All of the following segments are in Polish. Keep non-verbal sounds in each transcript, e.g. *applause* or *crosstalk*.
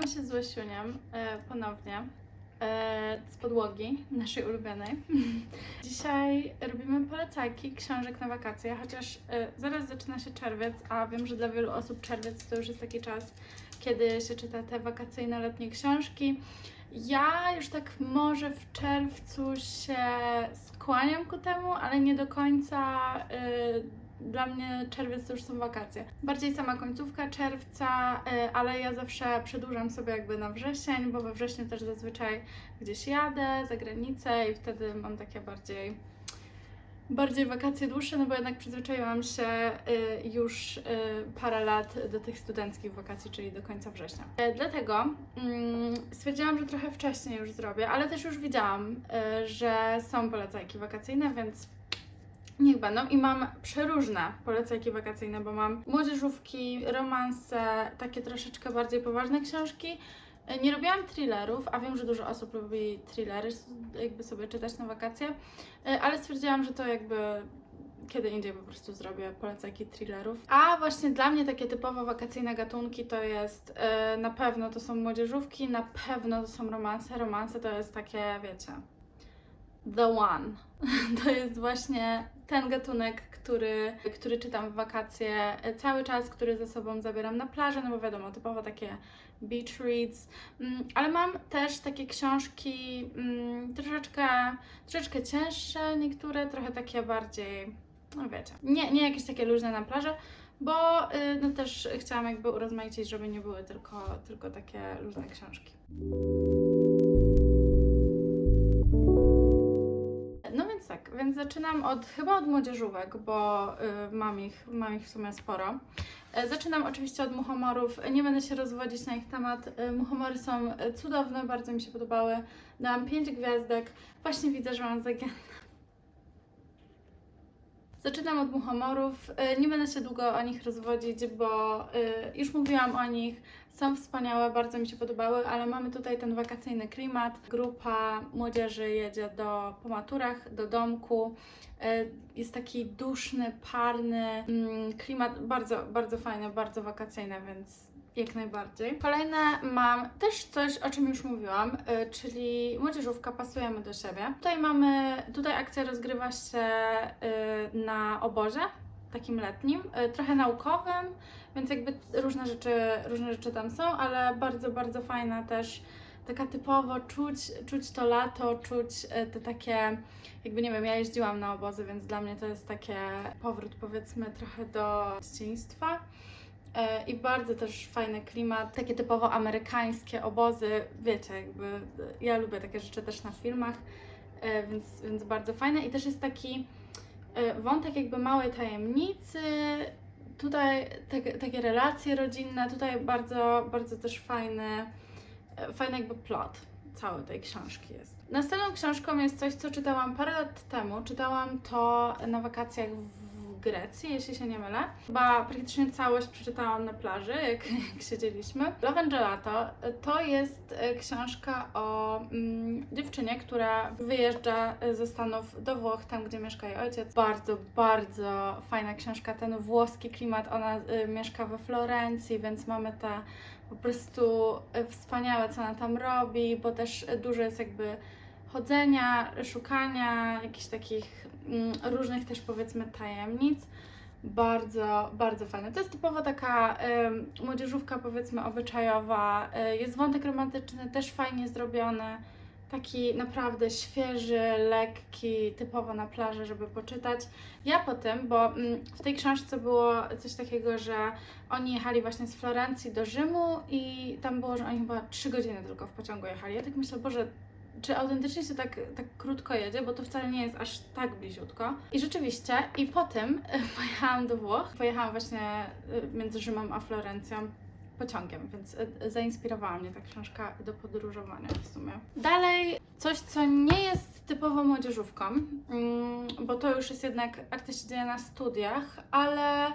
Witamy się z Łosiuniem e, ponownie e, z podłogi naszej ulubionej. *laughs* Dzisiaj robimy polecajki książek na wakacje, chociaż e, zaraz zaczyna się czerwiec, a wiem, że dla wielu osób czerwiec to już jest taki czas, kiedy się czyta te wakacyjne letnie książki. Ja już tak może w czerwcu się skłaniam ku temu, ale nie do końca. y, dla mnie czerwiec to już są wakacje. Bardziej sama końcówka czerwca, y, ale ja zawsze przedłużam sobie jakby na wrzesień, bo we wrześniu też zazwyczaj gdzieś jadę za granicę i wtedy mam takie bardziej bardziej wakacje dłuższe, no bo jednak przyzwyczaiłam się y, już y, parę lat do tych studenckich wakacji, czyli do końca września. Dlatego mm, stwierdziłam, że trochę wcześniej już zrobię, ale też już widziałam, że są polecajki wakacyjne, więc niech będą. I mam przeróżne polecajki wakacyjne, bo mam młodzieżówki, romanse, takie troszeczkę bardziej poważne książki. Nie robiłam thrillerów, a wiem, że dużo osób lubi thrillery, jakby sobie czytać na wakacje, E, ale stwierdziłam, że to jakby kiedy indziej po prostu zrobię polecajki thrillerów. A właśnie dla mnie takie typowo wakacyjne gatunki to jest e, na pewno to są młodzieżówki, na pewno to są romanse. Romanse to jest takie, wiecie, the one. *laughs* To jest właśnie ten gatunek, który, który czytam w wakacje cały czas, który ze sobą zabieram na plażę, no bo wiadomo, typowo takie beach reads, Mm, ale mam też takie książki mm, troszeczkę, troszeczkę cięższe, niektóre trochę takie bardziej, no wiecie, nie, nie jakieś takie luźne na plażę, bo y, no też chciałam jakby urozmaicić, żeby nie były tylko, tylko takie luźne książki. Więc zaczynam od chyba od młodzieżówek, bo y, mam, ich, mam ich w sumie sporo. E, Zaczynam oczywiście od muchomorów. Nie będę się rozwodzić na ich temat. E, Muchomory są e, cudowne, bardzo mi się podobały. Dałam 5 gwiazdek. Właśnie widzę, że mam zagięte. Zaczynam od muchomorów. Nie będę się długo o nich rozwodzić, bo już mówiłam o nich. Są wspaniałe, bardzo mi się podobały, ale mamy tutaj ten wakacyjny klimat. Grupa młodzieży jedzie do, po maturach do domku. E, Jest taki duszny, parny mm, klimat, bardzo, bardzo fajny, bardzo wakacyjny, więc jak najbardziej. Kolejne mam też coś, o czym już mówiłam, y, czyli młodzieżówka, pasujemy do siebie. Tutaj mamy, tutaj akcja rozgrywa się y, na obozie, takim letnim, y, trochę naukowym, więc jakby różne rzeczy, różne rzeczy tam są, ale bardzo, bardzo fajna też taka typowo czuć, czuć to lato, czuć y, te takie, jakby nie wiem, ja jeździłam na obozy, więc dla mnie to jest takie powrót powiedzmy trochę do dzieciństwa. E, I bardzo też fajny klimat, takie typowo amerykańskie obozy, wiecie, jakby e, ja lubię takie rzeczy też na filmach, e, więc, więc bardzo fajne. I też jest taki e, wątek jakby małej tajemnicy, tutaj takie, takie relacje rodzinne, tutaj bardzo, bardzo też fajny, e, fajny jakby plot całej tej książki jest. Następną książką jest coś, co czytałam parę lat temu. Czytałam to na wakacjach w Grecji, jeśli się nie mylę. Chyba praktycznie całość przeczytałam na plaży, jak, *laughs* jak siedzieliśmy. Love and Gelato to jest e, książka o mm, dziewczynie, która wyjeżdża e, ze Stanów do Włoch, tam gdzie mieszka jej ojciec. Bardzo, bardzo fajna książka, ten włoski klimat. Ona y, mieszka we Florencji, więc mamy te po prostu wspaniałe, co ona tam robi, bo też dużo jest jakby chodzenia, szukania jakichś takich różnych też powiedzmy tajemnic. Bardzo, bardzo fajne. To jest typowo taka em, młodzieżówka powiedzmy obyczajowa. E, jest wątek romantyczny, też fajnie zrobiony. Taki naprawdę świeży, lekki, typowo na plaży, żeby poczytać. Ja po tym, bo mm, w tej książce było coś takiego, że oni jechali właśnie z Florencji do Rzymu i tam było, że oni chyba 3 godziny tylko w pociągu jechali. Ja tak myślę, Boże, czy autentycznie się tak, tak krótko jedzie, bo to wcale nie jest aż tak bliziutko. I rzeczywiście, i potem *laughs* pojechałam do Włoch. Pojechałam właśnie e, między Rzymem a Florencją pociągiem, więc e, zainspirowała mnie ta książka do podróżowania w sumie. Dalej, coś, co nie jest typowo młodzieżówką, mm, bo to już jest jednak, dzieje na studiach, ale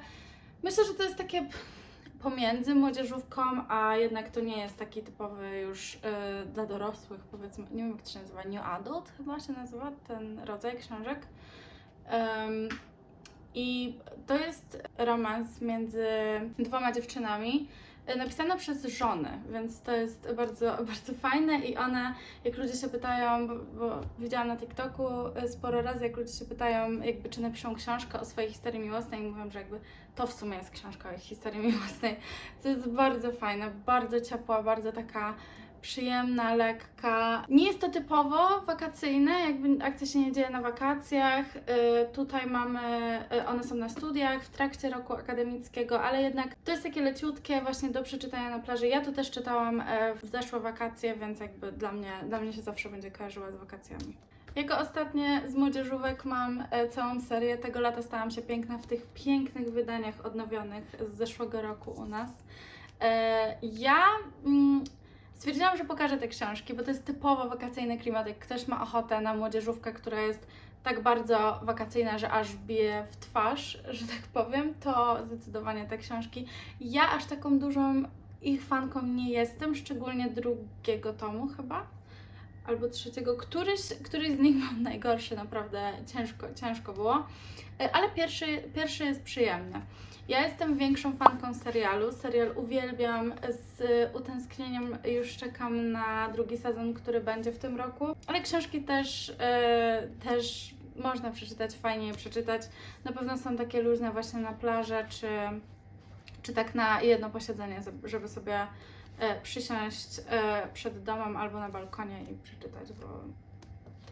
myślę, że to jest takie pomiędzy młodzieżówką, a jednak to nie jest taki typowy już y, dla dorosłych, powiedzmy, nie wiem jak to się nazywa, New Adult chyba się nazywa ten rodzaj książek. Em, I to jest romans między dwoma dziewczynami. E, napisane przez żony, więc to jest bardzo, *laughs* bardzo fajne i one, jak ludzie się pytają, bo, bo widziałam na TikToku e, sporo razy, jak ludzie się pytają, jakby czy napiszą książkę o swojej historii miłosnej i mówią, że jakby to w sumie jest książka o ich historii *laughs* miłosnej. To jest bardzo fajne, bardzo ciepła, bardzo taka przyjemna, lekka. Nie jest to typowo wakacyjne, jakby akcja się nie dzieje na wakacjach. Y, tutaj mamy, y, one są na studiach w trakcie roku akademickiego, ale jednak to jest takie leciutkie właśnie do przeczytania na plaży. Ja to też czytałam e, w zeszłe wakacje, więc jakby dla mnie, dla mnie się zawsze będzie kojarzyła z wakacjami. Jako ostatnie z młodzieżówek mam e, całą serię. Tego lata stałam się piękna w tych pięknych wydaniach odnowionych z zeszłego roku u nas. E, ja mm, stwierdziłam, że pokażę te książki, bo to jest typowo wakacyjny klimat. Jak ktoś ma ochotę na młodzieżówkę, która jest tak bardzo wakacyjna, że aż bije w twarz, że tak powiem, to zdecydowanie te książki. Ja aż taką dużą ich fanką nie jestem, szczególnie drugiego tomu chyba albo trzeciego. Któryś, któryś z nich był najgorszy, naprawdę ciężko, ciężko było. E, Ale pierwszy, pierwszy jest przyjemny. Ja jestem większą fanką serialu. Serial uwielbiam. Z utęsknieniem już czekam na drugi sezon, który będzie w tym roku. Ale książki też, e, też można przeczytać, fajnie je przeczytać. Na pewno są takie luźne właśnie na plażę, czy, czy tak na jedno posiedzenie, żeby sobie e, przysiąść e, przed domem albo na balkonie i przeczytać, bo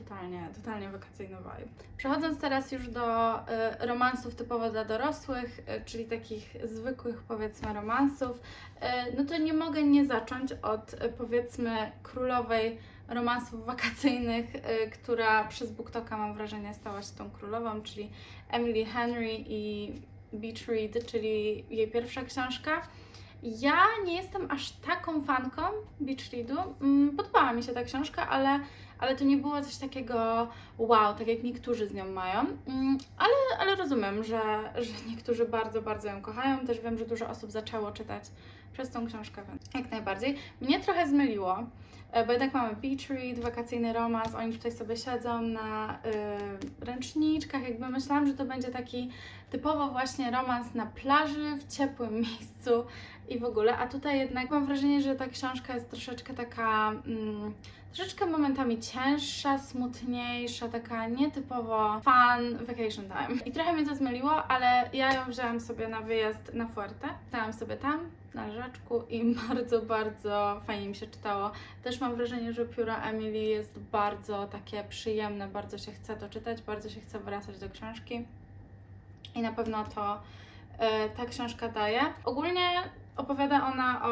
totalnie, totalnie wakacyjny vibe. Przechodząc teraz już do e, romansów typowo dla dorosłych, e, czyli takich zwykłych powiedzmy romansów, e, no to nie mogę nie zacząć od e, powiedzmy królowej romansów wakacyjnych, e, która przez BookToka mam wrażenie stała się tą królową, czyli Emily Henry i Beach Read, czyli jej pierwsza książka. Ja nie jestem aż taką fanką Beach Readu. Mm, Podobała mi się ta książka, ale, ale to nie było coś takiego wow, tak jak niektórzy z nią mają. Mm, Ale, ale rozumiem, że, że niektórzy bardzo, bardzo ją kochają. Też wiem, że dużo osób zaczęło czytać przez tą książkę, więc jak najbardziej. Mnie trochę zmyliło, e, bo jednak mamy Beach Read, wakacyjny romans, oni tutaj sobie siedzą na y, ręczniczkach, jakby myślałam, że to będzie taki typowo właśnie romans na plaży, w ciepłym miejscu i w ogóle, a tutaj jednak mam wrażenie, że ta książka jest troszeczkę taka, mm, troszeczkę momentami cięższa, smutniejsza, taka nietypowo fun vacation time. I trochę mnie to zmyliło, ale ja ją wzięłam sobie na wyjazd na Fuerte, stałam sobie tam, na rzeczku i *laughs* bardzo, bardzo fajnie mi się czytało. Też mam wrażenie, że pióro Emily jest bardzo takie przyjemne, bardzo się chce to czytać, bardzo się chce wracać do książki. I na pewno to e, ta książka daje. Ogólnie opowiada ona o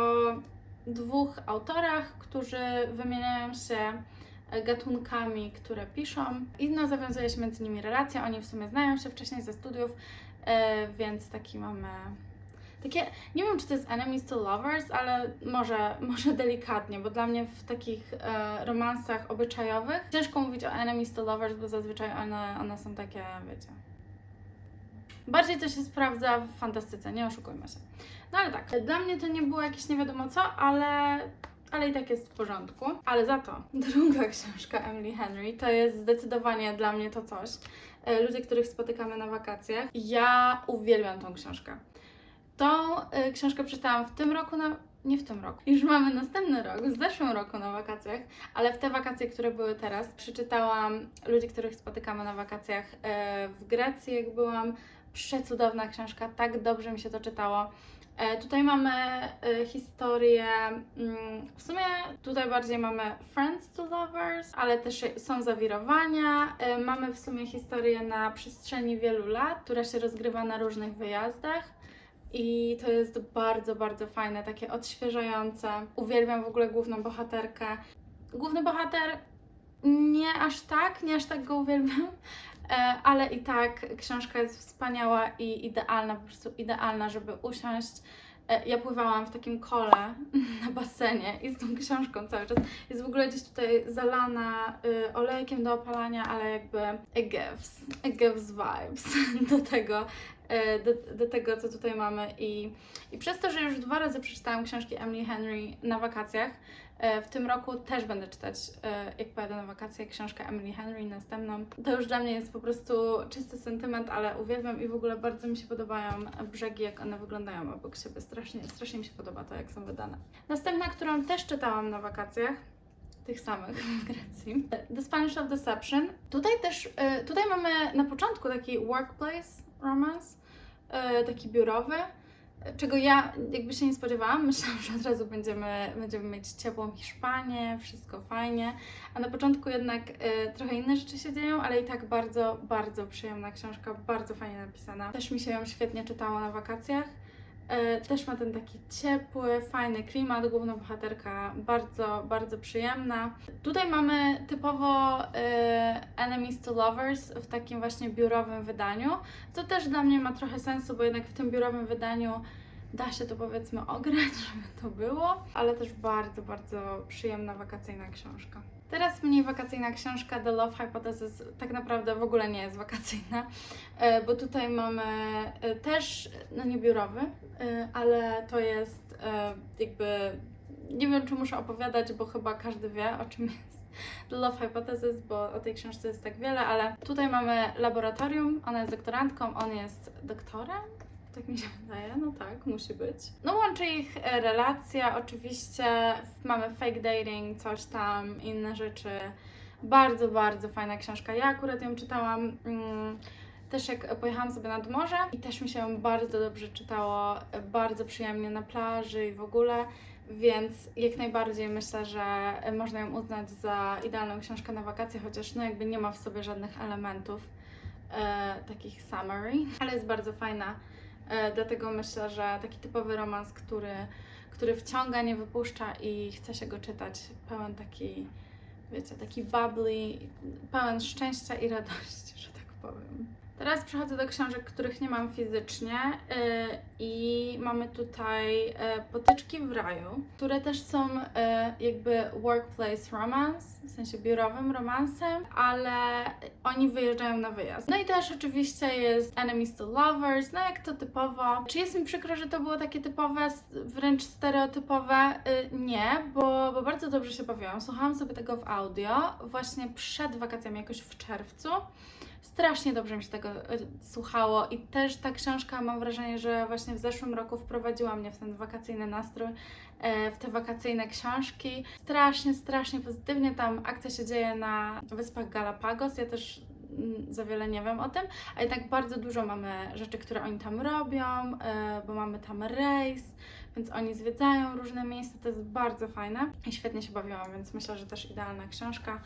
dwóch autorach, którzy wymieniają się gatunkami, które piszą i no, zawiązuje się między nimi relacja. Oni w sumie znają się wcześniej ze studiów, e, więc taki mamy takie, nie wiem czy to jest enemies to lovers, ale może, *laughs* może delikatnie, bo dla mnie w takich e, romansach obyczajowych ciężko mówić o enemies to lovers, bo zazwyczaj one, one są takie, wiecie, Bardziej to się sprawdza w fantastyce, nie oszukujmy się. No ale tak, dla mnie to nie było jakieś nie wiadomo co, ale, ale i tak jest w porządku. Ale za to *laughs* druga książka Emily Henry to jest zdecydowanie dla mnie to coś. E, Ludzie, których spotykamy na wakacjach. Ja uwielbiam tą książkę. Tą e, książkę przeczytałam w tym roku na nie w tym roku. Już mamy następny rok, w zeszłym roku na wakacjach, ale w te wakacje, które były teraz, przeczytałam ludzi, których spotykamy na wakacjach e, w Grecji, jak byłam. Przecudowna książka, tak dobrze mi się to czytało. E, Tutaj mamy e, historię, mm, w sumie tutaj bardziej mamy Friends to Lovers, ale też są zawirowania. E, Mamy w sumie historię na przestrzeni wielu lat, która się rozgrywa na różnych wyjazdach. I to jest bardzo, bardzo fajne, takie odświeżające. Uwielbiam w ogóle główną bohaterkę. Główny bohater nie aż tak, nie aż tak go uwielbiam, ale i tak książka jest wspaniała i idealna, po prostu idealna, żeby usiąść. E, Ja pływałam w takim kole *laughs* na basenie i z tą książką cały czas. Jest w ogóle gdzieś tutaj zalana y, olejkiem do opalania, ale jakby it gives, it gives vibes *laughs* do tego, e, do, do tego, co tutaj mamy. I, I przez to, że już dwa razy przeczytałam książki Emily Henry na wakacjach, e, w tym roku też będę czytać, e, jak pojadę na wakacje, książkę Emily Henry następną. To już dla mnie jest po prostu czysty sentyment, ale uwielbiam i w ogóle bardzo mi się podobają brzegi, jak one wyglądają obok siebie. Strasznie, strasznie mi się podoba to, jak są wydane. Następna, którą też czytałam na wakacjach, tych samych *laughs* w Grecji. The Spanish of Deception. Tutaj też, e, tutaj mamy na początku taki workplace romance, e, taki biurowy, e, czego ja jakby się nie spodziewałam. *laughs* Myślałam, że od razu będziemy, będziemy mieć ciepłą Hiszpanię, wszystko fajnie, a na początku jednak e, trochę inne rzeczy się dzieją, ale i tak bardzo, bardzo przyjemna książka, bardzo fajnie napisana. Też mi się ją świetnie czytało na wakacjach. E, Też ma ten taki ciepły, fajny klimat, główna bohaterka bardzo, bardzo przyjemna. Tutaj mamy typowo e, Enemies to Lovers w takim właśnie biurowym wydaniu, co też dla mnie ma trochę sensu, bo jednak w tym biurowym wydaniu da się to powiedzmy *laughs* ograć, żeby to było, ale też bardzo, bardzo przyjemna wakacyjna książka. Teraz mniej wakacyjna książka The Love Hypothesis tak naprawdę w ogóle nie jest wakacyjna, e, bo tutaj mamy e, też, no nie biurowy, e, ale to jest jakby, nie wiem czy muszę opowiadać, bo chyba każdy wie o czym jest The Love Hypothesis, bo o tej książce jest tak wiele, ale tutaj mamy laboratorium, ona jest doktorantką, on jest doktorem, tak mi się wydaje, no tak, musi być. No łączy ich e, relacja, oczywiście mamy fake dating, coś tam, inne rzeczy. Bardzo, bardzo fajna książka. Ja akurat ją czytałam mm, też jak pojechałam sobie nad morze i też mi się ją bardzo dobrze czytało, e, bardzo przyjemnie na plaży i w ogóle. Więc jak najbardziej myślę, że e, można ją uznać za idealną książkę na wakacje, chociaż no jakby nie ma w sobie żadnych elementów e, takich summary, ale jest bardzo fajna. E, dlatego myślę, że taki typowy romans, który, który wciąga, nie wypuszcza i chce się go czytać, pełen taki, wiecie, taki bubbly, pełen szczęścia i radości, *laughs* że tak powiem. Teraz przechodzę do książek, których nie mam fizycznie yy, i mamy tutaj yy, Potyczki w raju, które też są yy, jakby workplace romance, w sensie biurowym romansem, ale oni wyjeżdżają na wyjazd. No i też oczywiście jest Enemies to Lovers, no jak to typowo. Czy jest mi przykro, że to było takie typowe, wręcz stereotypowe? Nie, bo, bo bardzo dobrze się bawiłam. Słuchałam sobie tego w audio właśnie przed wakacjami, jakoś w czerwcu. Strasznie dobrze mi się tego e, słuchało i też ta książka mam wrażenie, że właśnie w zeszłym roku wprowadziła mnie w ten wakacyjny nastrój, e, w te wakacyjne książki. Strasznie, strasznie pozytywnie. Tam akcja się dzieje na Wyspach Galapagos. Ja też mm, za wiele nie wiem o tym, a jednak bardzo dużo mamy rzeczy, które oni tam robią, e, bo mamy tam rejs, więc oni zwiedzają różne miejsca. To jest bardzo fajne i świetnie się bawiłam, więc myślę, że też idealna książka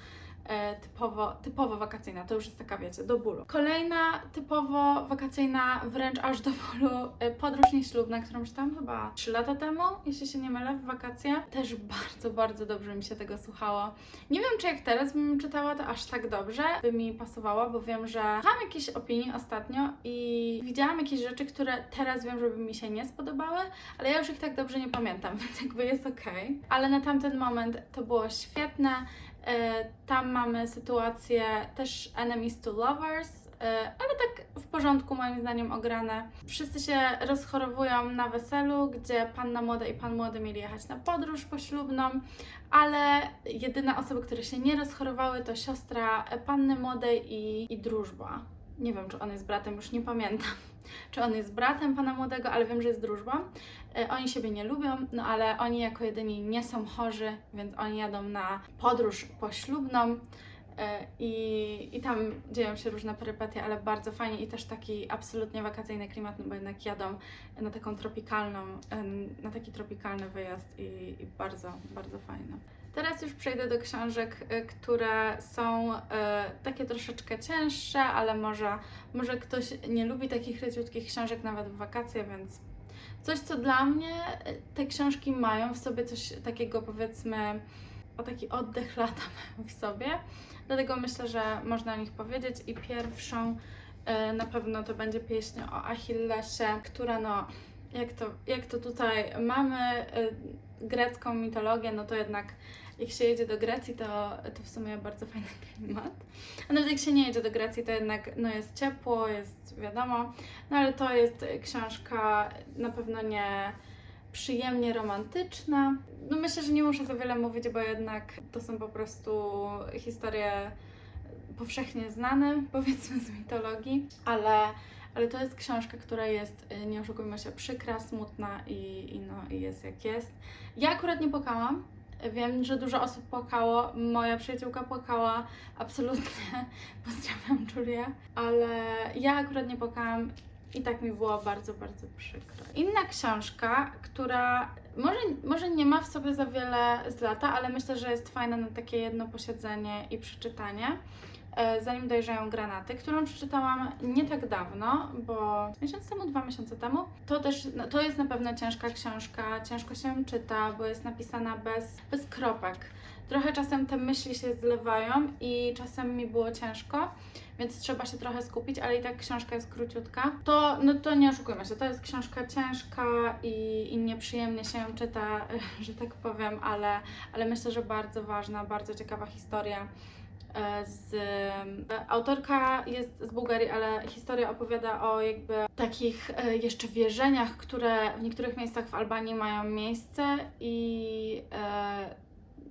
typowo, typowo wakacyjna, to już jest taka, wiecie, do bólu. Kolejna typowo wakacyjna, wręcz aż do bólu, e, podróż nieślubna, którą czytałam chyba 3 lata temu, jeśli się nie mylę, w wakacje. Też bardzo, bardzo dobrze mi się tego słuchało. Nie wiem, czy jak teraz bym czytała to aż tak dobrze, by mi pasowało, bo wiem, że mam jakieś opinie ostatnio i widziałam jakieś rzeczy, które teraz wiem, że by mi się nie spodobały, ale ja już ich tak dobrze nie pamiętam, *laughs* więc jakby jest okej. Ale na tamten moment to było świetne. E, Tam mamy sytuację też enemies to lovers, e, ale tak w porządku moim zdaniem ograne. Wszyscy się rozchorowują na weselu, gdzie panna młoda i pan młody mieli jechać na podróż poślubną, ale jedyne osoby, które się nie rozchorowały to siostra panny młodej i, i drużba. Nie wiem, czy on jest bratem, już nie pamiętam. Czy on jest bratem pana młodego, ale wiem, że jest drużbą. E, Oni siebie nie lubią, no ale oni jako jedyni nie są chorzy, więc oni jadą na podróż poślubną e, i, i tam dzieją się różne perypetie, ale bardzo fajnie i też taki absolutnie wakacyjny klimat, no bo jednak jadą na taką tropikalną, em, na taki tropikalny wyjazd i, i bardzo, bardzo fajne. Teraz już przejdę do książek, e, które są e, takie troszeczkę cięższe, ale może, może ktoś nie lubi takich leciutkich książek nawet w wakacje, więc coś, co dla mnie e, te książki mają w sobie coś takiego powiedzmy, o taki oddech *laughs* lata mają w sobie. Dlatego myślę, że można o nich powiedzieć i pierwszą na pewno to będzie pieśń o Achillesie, która no, jak to, jak to tutaj mamy grecką mitologię, no to jednak jak się jedzie do Grecji, to, to w sumie bardzo fajny *laughs* klimat. A nawet jak się nie jedzie do Grecji, to jednak no, jest ciepło, jest wiadomo. No ale to jest książka na pewno nie przyjemnie romantyczna. No myślę, że nie muszę za wiele mówić, bo jednak to są po prostu historie powszechnie znane, *laughs* powiedzmy z mitologii, ale, ale to jest książka, która jest, y, nie oszukujmy się, przykra, smutna i, i, no, i jest jak jest. Ja akurat nie płakałam. Wiem, że dużo osób płakało. Moja przyjaciółka płakała, absolutnie. *laughs* Pozdrawiam Julię, ale ja akurat nie płakałam i tak mi było bardzo, bardzo przykro. Inna książka, która może, może nie ma w sobie za wiele z lata, ale myślę, że jest fajna na takie jedno posiedzenie i przeczytanie. E, Zanim dojrzeją granaty, którą przeczytałam nie tak dawno, bo miesiąc temu, dwa miesiące temu. To też, no, to jest na pewno ciężka książka, ciężko się ją czyta, bo jest napisana bez, bez kropek. Trochę czasem te myśli się zlewają i czasem mi było ciężko, więc trzeba się trochę skupić, ale i tak książka jest króciutka. To, no to nie oszukujmy się, to jest książka ciężka i, i nieprzyjemnie się ją czyta, *laughs* że tak powiem, ale, ale myślę, że bardzo ważna, bardzo ciekawa historia. E, Z, e, autorka jest z Bułgarii, ale historia opowiada o jakby takich e, jeszcze wierzeniach, które w niektórych miejscach w Albanii mają miejsce i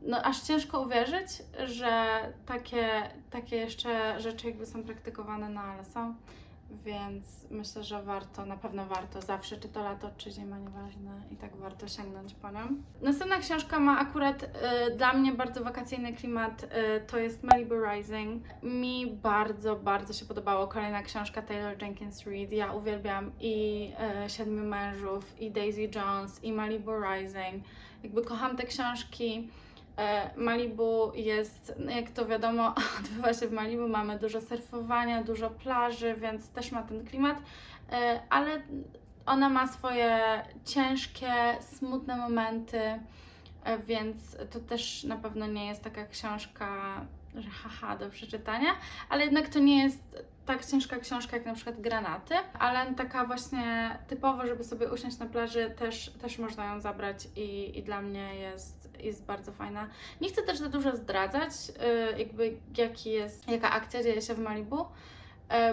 no aż ciężko uwierzyć, że takie, takie jeszcze rzeczy jakby są praktykowane, no ale są. Więc myślę, że warto, na pewno warto zawsze, czy to lato, czy zima, nieważne, i tak warto sięgnąć po nią. Następna książka ma akurat y, dla mnie bardzo wakacyjny klimat, y, to jest Malibu Rising. Mi bardzo, bardzo się podobało. Kolejna książka Taylor Jenkins Reid. Ja uwielbiam i y, Siedmiu Mężów, i Daisy Jones, i Malibu Rising. Jakby kocham te książki. E, Malibu jest, no jak to wiadomo, *laughs* odbywa się w Malibu, mamy dużo surfowania, dużo plaży, więc też ma ten klimat, e, ale ona ma swoje ciężkie, smutne momenty, e, więc to też na pewno nie jest taka książka, że haha, do przeczytania, ale jednak to nie jest tak ciężka książka jak na przykład Granaty, ale taka właśnie typowo, żeby sobie usiąść na plaży, też, też można ją zabrać i, i dla mnie jest, jest bardzo fajna. Nie chcę też za dużo zdradzać, y, jakby jaki jest, jaka akcja dzieje się w Malibu,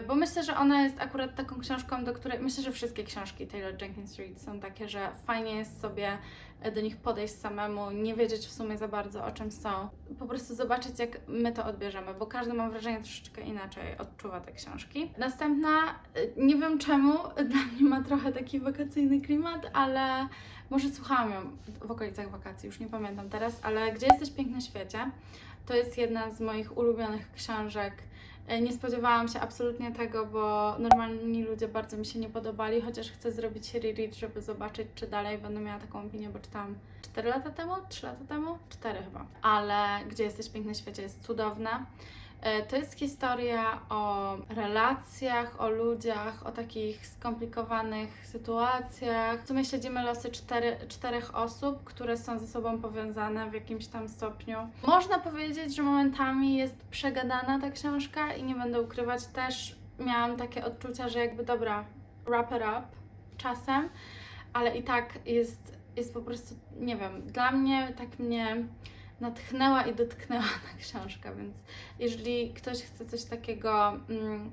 bo myślę, że ona jest akurat taką książką, do której myślę, że wszystkie książki Taylor Jenkins Reid są takie, że fajnie jest sobie y, do nich podejść samemu, nie wiedzieć w sumie za bardzo o czym są, po prostu zobaczyć jak my to odbierzemy, bo każdy mam wrażenie troszeczkę inaczej odczuwa te książki. Następna, y, nie wiem czemu, *laughs* dla mnie ma trochę taki wakacyjny klimat, ale może słuchałam ją w okolicach wakacji, już nie pamiętam teraz, ale Gdzie jesteś piękny świecie? To jest jedna z moich ulubionych książek. E, Nie spodziewałam się absolutnie tego, bo normalni ludzie bardzo mi się nie podobali, chociaż chcę zrobić reread, żeby zobaczyć, czy dalej będę miała taką opinię, bo czytałam 4 lata temu, 3 lata temu, 4 chyba. Ale Gdzie jesteś piękny świecie jest cudowna. E, To jest historia o relacjach, o ludziach, o takich skomplikowanych sytuacjach. W sumie śledzimy losy cztery, czterech osób, które są ze sobą powiązane w jakimś tam stopniu. Można powiedzieć, że momentami jest przegadana ta książka i nie będę ukrywać, też miałam takie odczucia, że jakby dobra, wrap it up czasem, ale i tak jest, jest po prostu, nie wiem, dla mnie tak mnie natchnęła i dotknęła *laughs* ta książka, więc jeżeli ktoś chce coś takiego, mm,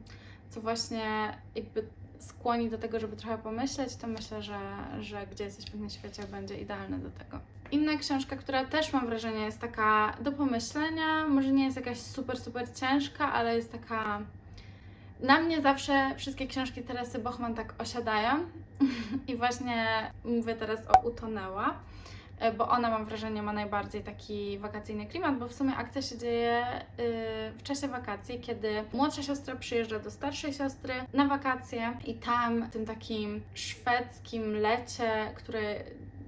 co właśnie jakby skłoni do tego, żeby trochę pomyśleć, to myślę, że, że Gdzie jesteś w świecie będzie idealny do tego. Inna książka, która też mam wrażenie jest taka do pomyślenia, może nie jest jakaś super, super ciężka, ale jest taka... Na mnie zawsze wszystkie książki Teresy Bochman tak osiadają *laughs* i właśnie mówię teraz o Utonęła bo ona mam wrażenie ma najbardziej taki wakacyjny klimat, bo w sumie akcja się dzieje y, w czasie wakacji, kiedy młodsza siostra przyjeżdża do starszej siostry na wakacje i tam w tym takim szwedzkim lecie, które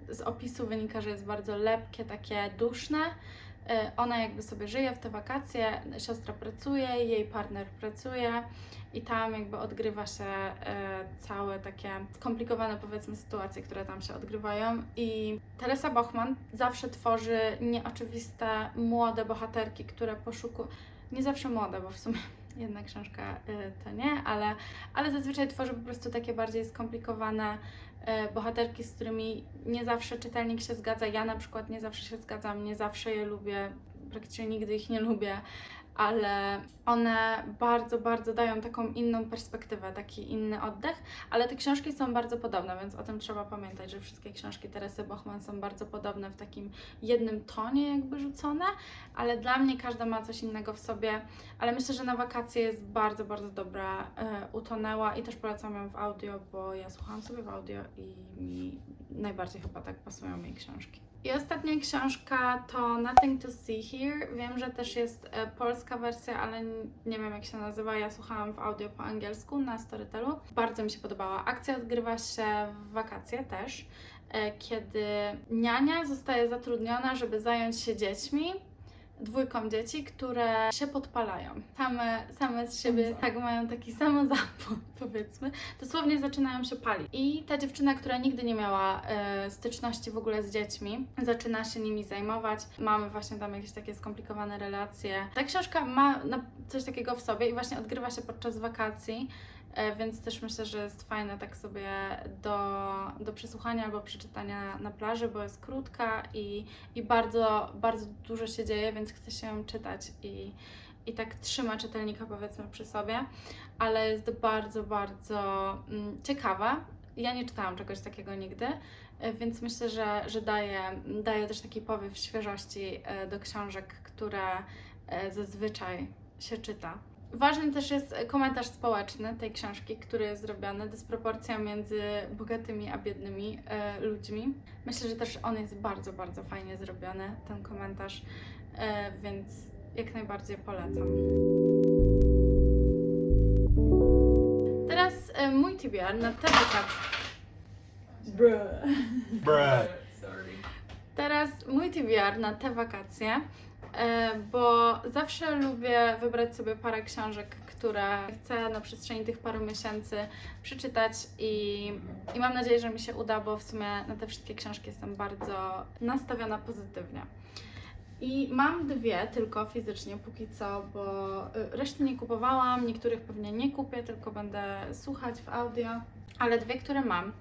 z opisu wynika, że jest bardzo lepkie, takie duszne, ona jakby sobie żyje w te wakacje, siostra pracuje, jej partner pracuje i tam jakby odgrywa się e, całe takie skomplikowane powiedzmy sytuacje, które tam się odgrywają. I Teresa Bochman zawsze tworzy nieoczywiste młode bohaterki, które poszukują, nie zawsze młode, bo w sumie *laughs* jedna książka y, to nie, ale, ale zazwyczaj tworzę po prostu takie bardziej skomplikowane bohaterki, z którymi nie zawsze czytelnik się zgadza. Ja na przykład nie zawsze się zgadzam, nie zawsze je lubię, praktycznie nigdy ich nie lubię, ale one bardzo, bardzo dają taką inną perspektywę, taki inny oddech, ale te książki są bardzo podobne, więc o tym trzeba pamiętać, że wszystkie książki Teresy Bochman są bardzo podobne w takim jednym tonie jakby rzucone, ale dla mnie każda ma coś innego w sobie, ale myślę, że na wakacje jest bardzo, bardzo dobra, e, utonęła i też polecam ją w audio, bo ja słuchałam sobie w audio i mi najbardziej chyba tak pasują jej książki. I ostatnia książka to Nothing to See Here. Wiem, że też jest e, polska wersja, ale nie wiem jak się nazywa. Ja słuchałam w audio po angielsku na Storytelu. Bardzo mi się podobała. Akcja odgrywa się w wakacje też, e, kiedy niania zostaje zatrudniona, żeby zająć się dziećmi. Dwójką dzieci, które się podpalają. Same, same z siebie tak mają taki samozapłon, *laughs* powiedzmy dosłownie zaczynają się palić. I ta dziewczyna, która nigdy nie miała e, styczności w ogóle z dziećmi, zaczyna się nimi zajmować. Mamy właśnie tam jakieś takie skomplikowane relacje. Ta książka ma na, coś takiego w sobie i właśnie odgrywa się podczas wakacji. E, Więc też myślę, że jest fajne tak sobie do, do przesłuchania albo przeczytania na plaży, bo jest krótka i, i bardzo, bardzo dużo się dzieje, więc chce się ją czytać i, i tak trzyma czytelnika powiedzmy przy sobie ale jest bardzo, bardzo mm, ciekawa. Ja nie czytałam czegoś takiego nigdy, e, więc myślę, że, że daje, daje też taki powiew świeżości e, do książek, które zazwyczaj się czyta. Ważny też jest komentarz społeczny tej książki, który jest zrobiony, dysproporcja między bogatymi a biednymi e, ludźmi. Myślę, że też on jest bardzo, bardzo fajnie zrobiony, ten komentarz, e, więc jak najbardziej polecam. Teraz e, mój TBR na te wakacje. Bruh. Sorry. Teraz mój TBR na te wakacje, bo zawsze lubię wybrać sobie parę książek, które chcę na przestrzeni tych paru miesięcy przeczytać i, i mam nadzieję, że mi się uda, bo w sumie na te wszystkie książki jestem bardzo nastawiona pozytywnie. I mam dwie tylko fizycznie póki co, bo y, reszty nie kupowałam, niektórych pewnie nie kupię, tylko będę słuchać w audio, ale dwie, które mam,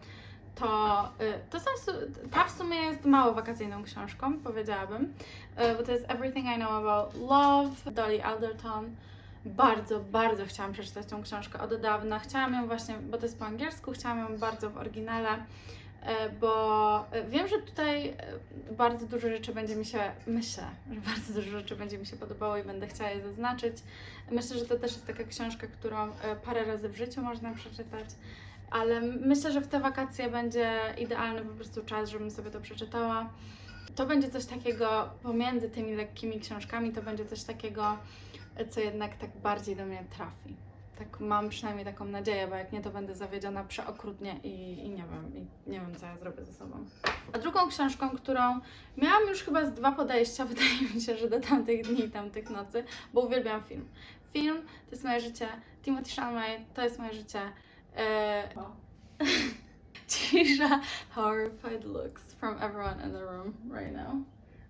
to, y, to są, ta w sumie jest mało wakacyjną książką, powiedziałabym, y, bo to jest Everything I Know About Love, Dolly Alderton. Bardzo, bardzo chciałam przeczytać tą książkę od dawna. Chciałam ją właśnie, bo to jest po angielsku, chciałam ją bardzo w oryginale, e, bo wiem, że tutaj bardzo dużo rzeczy będzie mi się, myślę, że bardzo dużo rzeczy będzie mi się podobało i będę chciała je zaznaczyć. Myślę, że to też jest taka książka, którą parę razy w życiu można przeczytać, ale myślę, że w te wakacje będzie idealny po prostu czas, żebym sobie to przeczytała. To będzie coś takiego pomiędzy tymi lekkimi książkami, to będzie coś takiego, co jednak tak bardziej do mnie trafi. Tak mam przynajmniej taką nadzieję, bo jak nie, to będę zawiedziona przeokrutnie i, i nie wiem, i nie wiem, co ja zrobię ze sobą. A drugą książką, którą miałam już chyba z dwa podejścia, *laughs* wydaje mi się, że do tamtych dni i tamtych nocy, bo uwielbiam film. Film to jest moje życie, Timothy Chalamet to jest moje życie. Uh, *laughs* o. cisza, horrified looks from everyone in the room right now.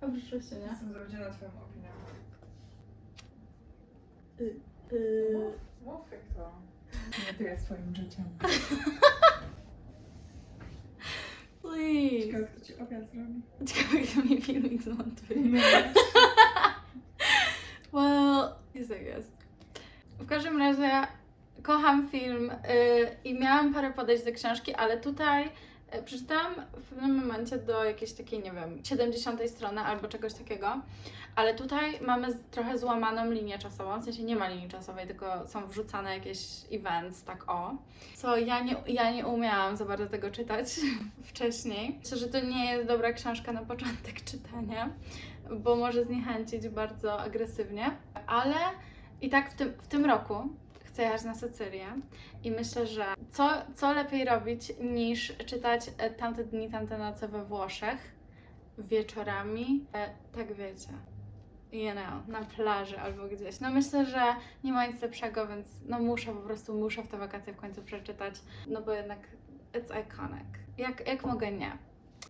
Obrzydziło się, nie? Jestem zawiedziona twoją opinią. Yy, Mów jak to. Nie, to jest życiem. please. Ciekawe, kto ci obiad zrobi. Ciekawe, kto mi filmik zmontuje. Well, jest jak jest. W każdym razie kocham film yy, i miałam parę podejść do książki, ale tutaj yy, przeczytałam w pewnym momencie do jakiejś takiej, nie wiem, 70 strony albo czegoś takiego, ale tutaj mamy z- trochę złamaną linię czasową, w sensie nie ma linii czasowej, tylko są wrzucane jakieś events, tak o. Co ja nie, ja nie umiałam za bardzo tego czytać *laughs* wcześniej. Myślę, że to nie jest dobra książka na początek *laughs* czytania bo może zniechęcić bardzo agresywnie, ale i tak w tym, w tym roku jechać na Sycylię i myślę, że co, co lepiej robić niż czytać e, tamte dni, tamte noce we Włoszech wieczorami, e, tak wiecie, you know, na plaży albo gdzieś. No myślę, że nie ma nic lepszego, więc no muszę, po prostu muszę w te wakacje w końcu przeczytać, no bo jednak it's iconic. Jak, jak mogę nie?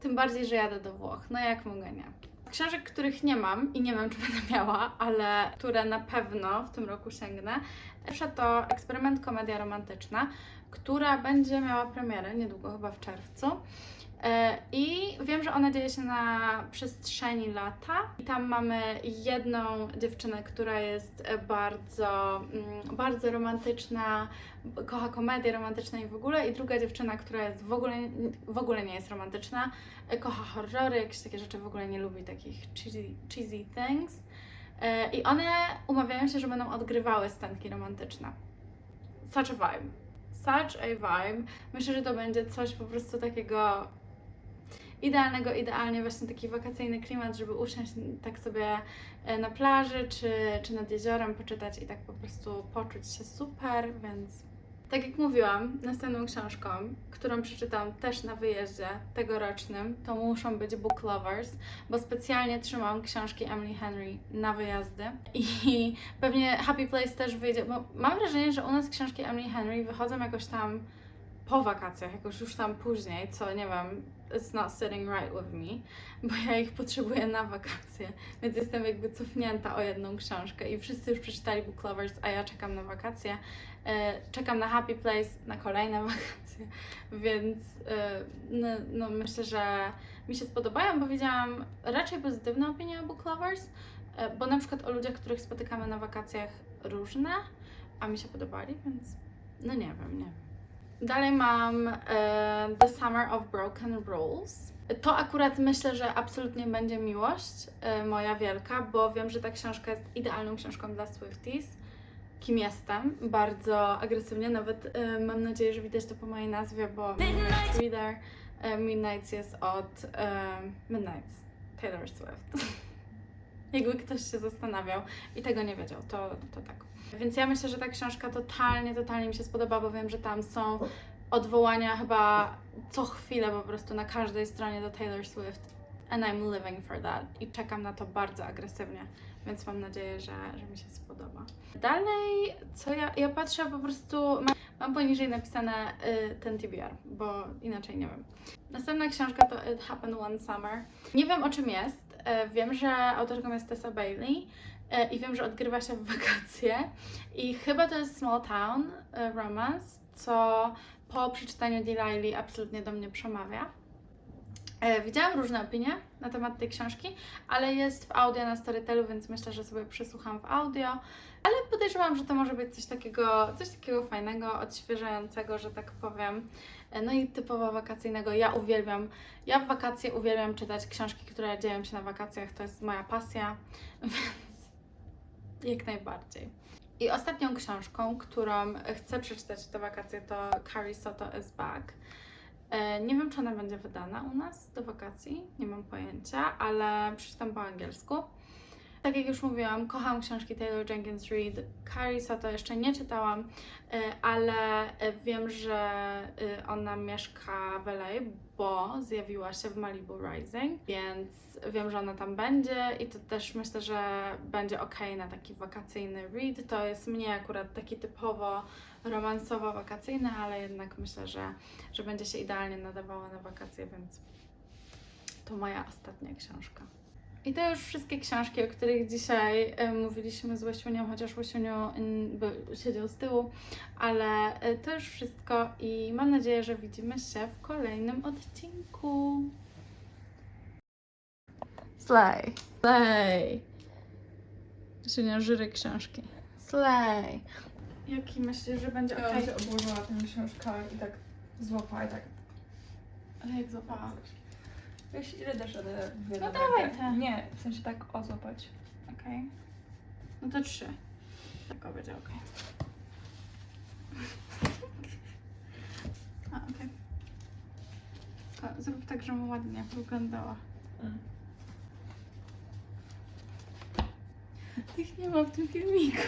Tym bardziej, że jadę do Włoch. No jak mogę nie? Książek, których nie mam i nie wiem, czy będę miała, ale które na pewno w tym roku sięgnę. Pierwsza to Eksperyment Komedia Romantyczna, która będzie miała premierę niedługo, chyba w czerwcu. E, I wiem, że ona dzieje się na przestrzeni lata. I tam mamy jedną dziewczynę, która jest e, bardzo, mm, bardzo romantyczna, kocha komedie romantyczne i w ogóle. I druga dziewczyna, która jest w ogóle, w ogóle nie jest romantyczna, e, kocha horrory, jakieś takie rzeczy, w ogóle nie lubi takich cheesy, cheesy things. I one umawiają się, że będą odgrywały scenki romantyczne. Such a vibe. Such a vibe. Myślę, że to będzie coś po prostu takiego idealnego, idealnie właśnie taki wakacyjny klimat, żeby usiąść tak sobie e, na plaży czy, czy nad jeziorem, poczytać i tak po prostu poczuć się super, więc tak jak mówiłam, następną książką, którą przeczytam też na wyjeździe tegorocznym, to muszą być book lovers, bo specjalnie trzymam książki Emily Henry na wyjazdy. I pewnie Happy Place też wyjdzie, bo mam wrażenie, że u nas książki Emily Henry wychodzą jakoś tam po wakacjach, jakoś już tam później, co nie wiem, it's not sitting right with me, bo ja ich potrzebuję na wakacje, więc jestem jakby cofnięta o jedną książkę i wszyscy już przeczytali Book Lovers, a ja czekam na wakacje, e, czekam na Happy Place, na kolejne *laughs* wakacje, więc e, no, no myślę, że mi się spodobają, bo widziałam raczej pozytywne opinie o Book Lovers, e, bo na przykład o ludziach, których spotykamy na wakacjach różne, a mi się podobali, więc no nie wiem, nie wiem. Dalej mam e, The Summer of Broken Rules. To akurat myślę, że absolutnie będzie miłość e, moja wielka, bo wiem, że ta książka jest idealną książką dla Swifties. Kim jestem? Bardzo agresywnie, nawet e, mam nadzieję, że widać to po mojej nazwie, bo Midnight Reader e, Midnights jest od e, Midnights Taylor Swift. *laughs* Jakby ktoś się zastanawiał i tego nie wiedział, to, to tak. Więc ja myślę, że ta książka totalnie, totalnie mi się spodoba, bo wiem, że tam są odwołania chyba co chwilę po prostu na każdej stronie do Taylor Swift. And I'm living for that. I czekam na to bardzo agresywnie, więc mam nadzieję, że, że mi się spodoba. Dalej, co ja, ja patrzę po prostu, mam, mam poniżej napisane y, ten TBR, bo inaczej nie wiem. Następna książka to It Happened One Summer. Nie wiem o czym jest. E, Wiem, że autorką jest Tessa Bailey e, i wiem, że odgrywa się w wakacje. I chyba to jest Small Town e, Romance, co po przeczytaniu Delilah absolutnie do mnie przemawia. Widziałam różne opinie na temat tej książki, ale jest w audio na Storytelu, więc myślę, że sobie przesłucham w audio. Ale podejrzewam, że to może być coś takiego, coś takiego fajnego, odświeżającego, że tak powiem. E, No i typowo wakacyjnego. Ja uwielbiam, ja w wakacje uwielbiam czytać książki, które dzieją się na wakacjach. To jest moja pasja, *laughs* więc jak najbardziej. I ostatnią książką, którą chcę przeczytać te wakacje, to Carrie Soto is Back. E, Nie wiem, czy ona będzie wydana u nas do wakacji, nie mam pojęcia, ale przeczytam po angielsku. Tak jak już mówiłam, kocham książki Taylor Jenkins Reid. Carrie Soto jeszcze nie czytałam, e, ale e, wiem, że e, ona mieszka w LA, bo zjawiła się w Malibu Rising, więc wiem, że ona tam będzie i to też myślę, że będzie ok na taki wakacyjny read. To jest mnie akurat taki typowo romansowo-wakacyjny, ale jednak myślę, że, że będzie się idealnie nadawała na wakacje, więc to moja ostatnia książka. I to już wszystkie książki, o których dzisiaj e, mówiliśmy z Łosiunią, chociaż Łosiuniu był- siedział z tyłu, ale e, to już wszystko i mam nadzieję, że widzimy się w kolejnym odcinku. Slay. Slay. Łosiunia żyry książki. Slay. Jaki myślisz, że będzie Ja bym się obłożyła tą książką i tak złapała i tak. Ale jak złapała? Wiesz, ile dasz radę No dawaj te. Nie, w sensie tak o złapać. Okej. No to trzy. Tak będzie okej. *laughs* A, okej. Tylko Zrób tak, żeby ładnie wyglądała. Mm. Tych nie ma w tym filmiku.